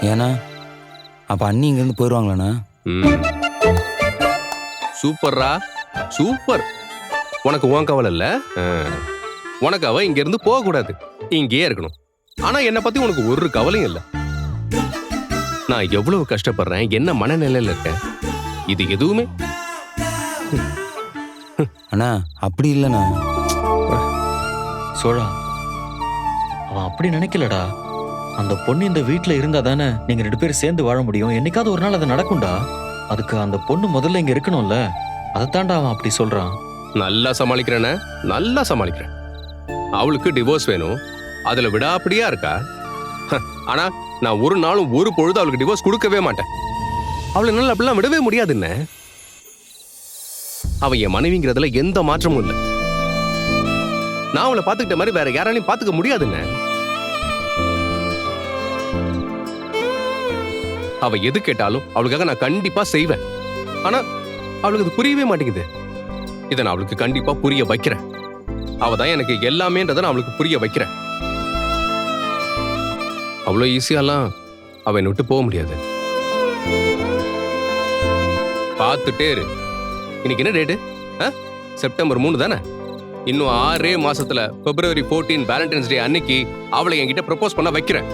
ஏன்னா அப்போ அண்ணி இங்கேருந்து போயிடுவாங்களாண்ணா. சூப்பர்ரா. சூப்பர். உனக்கு உன் கவலை இல்ல. உனக்கு அவ இங்க இருந்து போக கூடாது இங்கேயே இருக்கணும். ஆனா என்னை பத்தி உனக்கு ஒரு கவலையும் இல்ல. நான் எவ்வளவு கஷ்டப்படுறேன்? என்ன மனநிலையில இருக்கேன்? இது எதுவுமே. அண்ணா அப்படி இல்லைண்ணா. சோழா அவன் அப்படி நினைக்கலடா. அந்த பொண்ணு இந்த வீட்டில் இருந்தா தானே நீங்க ரெண்டு பேரும் சேர்ந்து வாழ முடியும்? என்னைக்காவது ஒரு நாள் அது நடக்கும்டா. அதுக்கு அந்த பொண்ணு முதல்ல இங்க இருக்கணும்ல. அதைத்தாண்டா அவன் அப்படி சொல்றான். நல்லா சமாளிக்கிறேனே. நல்லா சமாளிக்கிறேன். அவளுக்கு டிவோர்ஸ் வேணும். அதுல விடாப்படியா இருக்கா? ஆனால் ஆனா நான் ஒரு நாளும் ஒரு பொழுது அவளுக்கு டிவோர்ஸ் கொடுக்கவே மாட்டேன். அவளை என்னால் அப்படிலாம் விடவே முடியாதுன்னு. அவன் என் மனைவிங்கிறதுல எந்த மாற்றமும் இல்லை. நான் அவளை பார்த்துக்கிட்ட மாதிரி வேற யாராலையும் பார்த்துக்க முடியாதுன்னு. அவ எது கேட்டாலும் அவளுக்காக நான் கண்டிப்பா செய்வேன். ஆனா அவளுக்கு அது புரியவே மாட்டேங்குது. இதை நான் அவளுக்கு கண்டிப்பா புரிய வைக்கிறேன். அவ தான் எனக்கு எல்லாமேன்றதை நான் அவளுக்கு புரிய வைக்கிறேன். அவ்வளோ ஈஸியாலாம் அவ விட்டு போக முடியாது. பார்த்துட்டே இரு. இன்னைக்கு என்ன டேட்டு செப்டம்பர் மூணு தானே? இன்னும் ஆறே மாசத்துல பிப்ரவரி 14 வேலண்டைன்ஸ் டே அன்னைக்கு அவளை என்கிட்ட ப்ரப்போஸ் பண்ண வைக்கிறேன்.